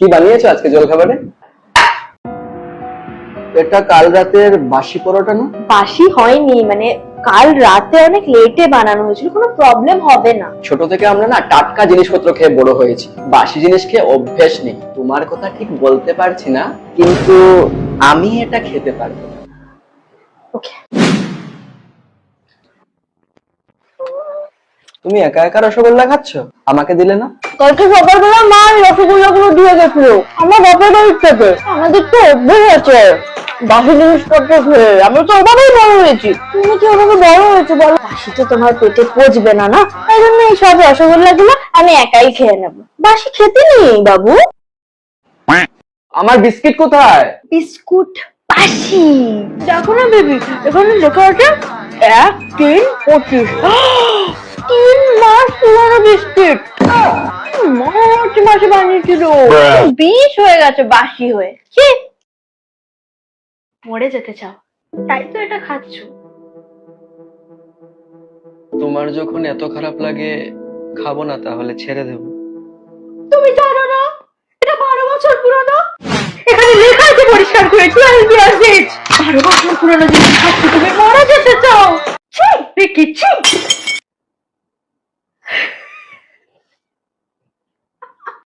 কি বানিয়েছো আজকে জলখাবারে? এটা কাল রাতের বাসি পরোটা না? বাসি হয়নি মানে কাল রাতে অনেক লেটে বানানো হয়েছিল কোনো প্রবলেম হবে না। ছোট থেকে আমরা না টাটকা জিনিসপত্র খেয়ে বড় হয়েছি। বাসি জিনিস খেয়ে অভ্যেস নেই। তোমার কথা ঠিক বলতে পারছি না কিন্তু আমি এটা খেতে পারব ওকে তুমি একা একা রসগোল্লা খাচ্ছ? আমাকে দিলে না? কালকে সকালবেলা মা এই রসগোল্লাগুলো দিয়ে গেছিল। আমার বাপের বাড়ির থেকে আমাদের তো অভ্যেস আছে। বাসি জিনিসপত্র খেয়ে। আমরা তো ওভাবেই বড় হয়েছি। তুমি কি ওভাবে বড় হয়েছো বলো? বাসি তো তোমার পেটে পচবে না না? তাই জন্য এই সব রসগোল্লা গুলো আমি একাই খেয়ে নেব। বাসি খেতে নেই বাবু। আমার বিস্কিট কোথায়? বিস্কুট বাসি। দেখো না বেবি এখানে লেখা আছে এক তিন পঁচিশ। তিন মাস পুরনো বিস্কিট। মার্চ মাসে বানিয়েছিল? বিষ হয়ে গেছে বাসি হয়ে। ছি! মরে যেতে চাও তাই তো এটা খাচ্ছ। তোমার যখন এত খারাপ লাগে খাব না তাহলে ছেড়ে দেবো। তুমি জানো না এটা বারো বছর পুরনো। এখানে লেখা আছে পরিষ্কার করে টুয়েলভ ইয়ার্স এজ বারো বছর পুরনো জিনিস খাচ্ছ তুমি মারা যেতে চাও। ছি ছি।